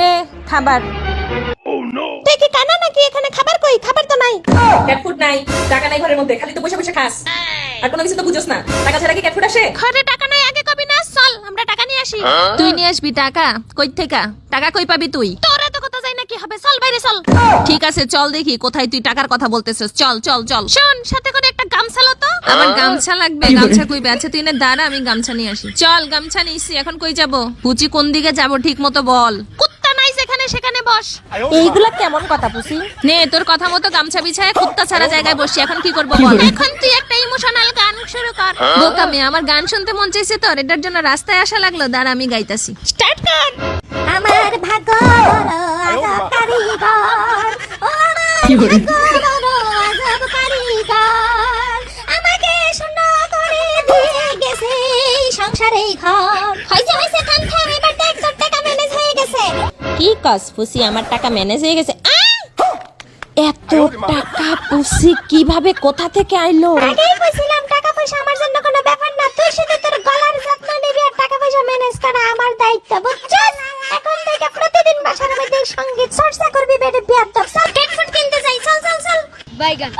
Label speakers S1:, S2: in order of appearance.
S1: নে খাবার।
S2: কি কানা নাকি এখানে খাবার কই? খাবার তো নাই।
S1: ক্যাট ফুড নাই টাকা নাই ঘরের মধ্যে খালি তো বসে বসে খাস। আর কোনো কিছু তো বুঝোস না। টাকা ছাড়া কি ক্যাট ফুড আসে?
S2: ঘরে টাকা নাই আগে কবি না চল আমরা টাকা নিয়ে আসি।
S3: তুই নিয়ে আসবি টাকা কই থেকে? টাকা কই পাবি তুই?
S2: তোর এত কথা যাই নাকি হবে? চল বাইরে চল।
S3: ঠিক আছে চল দেখি কোথায় তুই টাকার কথা বলতেছিস? চল চল চল।
S2: শোন সাথে করে একটা গামছা লো তো।
S3: আমার গামছা লাগবে গামছা কই আচ্ছা তুই না দাঁড়া আমি গামছা নিয়ে আসি। চল গামছা নিছি এখন কই যাব? পুচি কোন দিকে যাব ঠিক মতো বল
S2: সেখানে বস।
S1: এইগুলা কেমন কথা পুষি
S3: নে তোর কথা মতো গামছা বিছায় কুত্তা ছাড়া জায়গায় বসি এখন কি করব বল?
S2: এখন তুই একটা ইমোশনাল গান শুরু কর।
S3: বোকা মেয়ে আমার গান শুনতে মন চাইছে তোর এটার জন্য রাস্তায় আসা লাগল দাঁড়া আমি গাইতাছি।
S2: স্টার্ট কর!
S4: আমার ভাগ্য আজব কারিগর আমাকে শূন্য করে দিয়ে গেছে সংসারে ঘর। হয়েছে।
S1: কি কাজ পুষি আমার টাকা ম্যানেজ হয়ে গেছে। এত টাকা পুষি কীভাবে কোথা থেকে আইলো?
S4: আগেই কইছিলাম টাকা পয়সা আমার জন্য কোনো ব্যাপার না। তুই শুধু তোর গলার যত্ন নিবি আর টাকা পয়সা ম্যানেজ করা আমার দায়িত্ব বুঝছিস? এখন থেকে প্রতিদিন বাসার মধ্যে সংগীত চর্চা করবি বেটে বিয়ার দর চল কেক ফুড কিনতে যাই চল চল চল। বাইগান